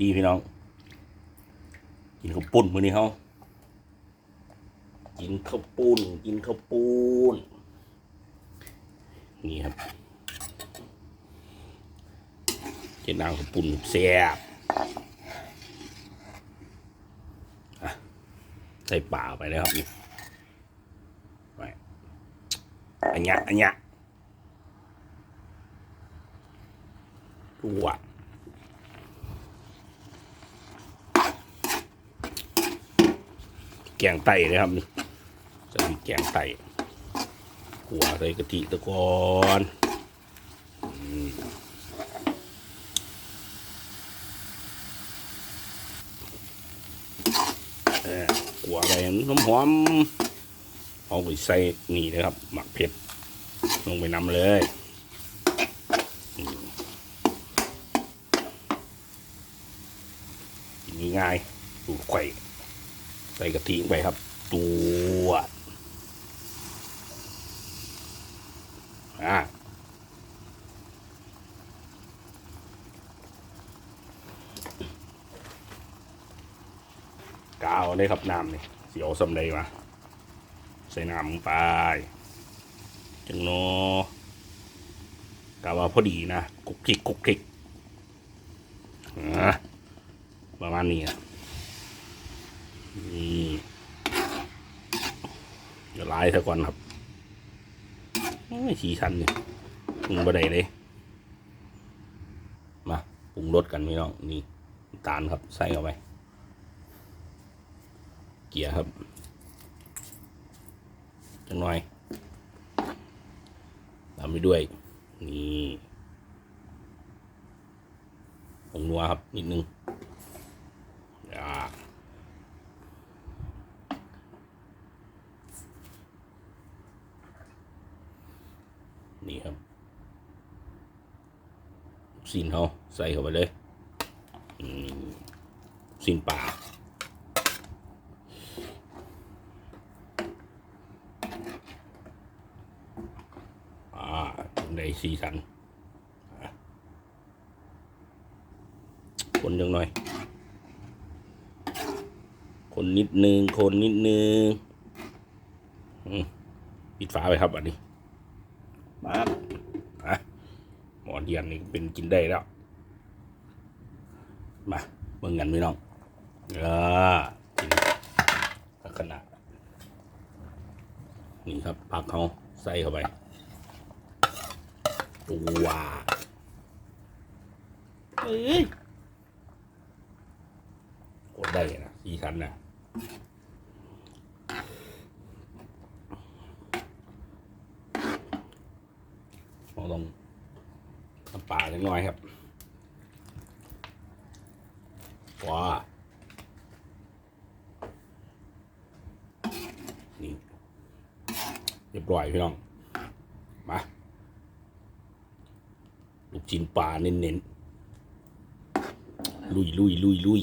ดีพี่น้อง กินข้าวปุ้นมื้อนี้เฮากินข้าวปุ้น กินข้าวปุ้น นี่ครับเจ็ดนางข้าวปุ้นแซ่บใส่ป่าไปเลยครับนี่ไปอันเนี้ยอันเนี้ยตัว แกงไตเลยครับนี่จะมีแกงไตขัวใส่กะทิตะกอนอืมเออขัวไปน้ำหอมเอาไปใส่นี่เลยครับ หมักเผ็ดลงไปนำเลยง่ายๆดูไข่ ใส่กะทิลงไปครับ ตัวอ่ากาวเลยครับน้ำนี่เสียวสำเร็จมาใส่น้ำไปจังโนกะว่าพอดีนะกุกกิกกุกกิกประมาณนี้อะนี่ เดี๋ยซะก่อนครับโอ้ยสีชันเนี่ยปรุงบะไดเลย มาปรุงรสกันพี่น้องนี่ตาลครับใส่เข้าไป เกียร์ครับจังหน่อยตามไปด้วย นี่ผงนัวครับนิดนึงอ่า นี่ครับลูกซีนเขาใส่เข้าไปเลยอืมลูกซีนป่าอ่าในสีสันคนยังหน่อย คนนิดนึง คนนิดนึงปิดฝาไปครับอันนี้ มาอะหมอเดียนนี่เป็นกินได้แล้ว มาเบิ่งกันพี่น้องเออกินลักษณะนี่ครับผักเขาใส่เข้าไปตัวเอ้ยกดได้นะสีสันนะ เราต้องน้ำปลาเล็กน้อยครับว้านี่เรียบร้อยพี่น้อง มาลูกชิ้นปลาเน้นๆลุยลุยลุยลุย